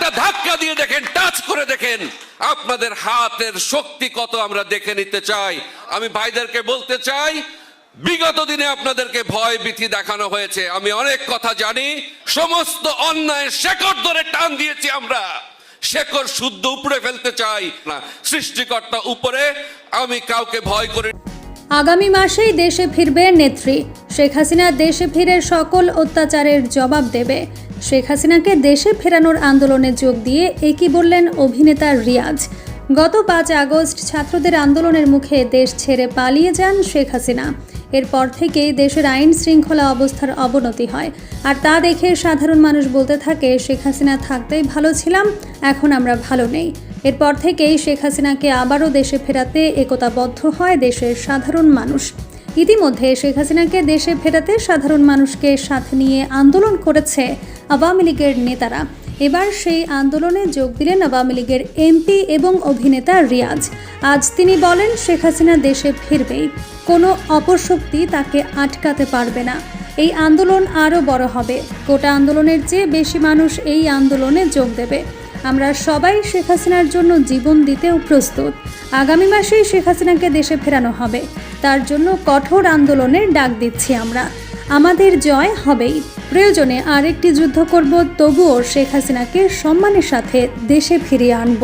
একটা ধাক্কা দিয়ে দেখেন, টাচ করে দেখেন, আপনাদের হাতের শক্তি কত আমরা দেখে নিতে চাই। আমি ভাইদেরকে বলতে চাই, বিগত দিনে আপনাদেরকে ভয় ভীতি দেখানো হয়েছে। আমি অনেক কথা জানি, সমস্ত অন্যায়ের শেকড় ধরে টান দিয়েছি আমরা। শেকড় শুদ্ধ উপরে ফেলতে চাই না, সৃষ্টিকর্তা উপরে, আমি কাউকে ভয় করি আগামী মাসেই দেশে ফিরবে নেত্রী। শেখ হাসিনা দেশে ফিরে সকল অত্যাচারের জবাব দেবে। শেখ হাসিনাকে দেশে ফেরানোর আন্দোলনে যোগ দিয়ে একই বললেন অভিনেতা রিয়াজ। গত পাঁচ আগস্ট ছাত্রদের আন্দোলনের মুখে দেশ ছেড়ে পালিয়ে যান শেখ হাসিনা। এরপর থেকেই দেশের আইন শৃঙ্খলা অবস্থার অবনতি হয়। আর তা দেখে সাধারণ মানুষ বলতে থাকে, শেখ হাসিনা থাকতেই ভালো ছিলাম, এখন আমরা ভালো নেই। এরপর থেকেই শেখ হাসিনাকে আবারও দেশে ফেরাতে একতাবদ্ধ হয় দেশের সাধারণ মানুষ। ইতিমধ্যে শেখ হাসিনাকে দেশে ফেরাতে সাধারণ মানুষকে সাথে নিয়ে আন্দোলন করেছে আওয়ামী লীগের নেতারা। এবার সেই আন্দোলনে যোগ দিলেন আওয়ামী লীগের এমপি এবং অভিনেতা রিয়াজ। আজ তিনি বলেন, শেখ হাসিনা দেশে ফিরবেই। কোনো অপশক্তি তাকে আটকাতে পারবে না। এই আন্দোলন আরও বড় হবে। গোটা আন্দোলনের চেয়ে বেশি মানুষ এই আন্দোলনে যোগ দেবে। আমরা সবাই শেখ হাসিনার জন্য জীবন দিতেও প্রস্তুত। আগামী মাসেই শেখ হাসিনাকে দেশে ফেরানো হবে। তার জন্য কঠোর আন্দোলনের ডাক দিচ্ছি আমরা। আমাদের জয় হবেই। প্রয়োজনে আরেকটি যুদ্ধ করব, তবুও শেখ হাসিনাকে সম্মানের সাথে দেশে ফিরিয়ে আনব।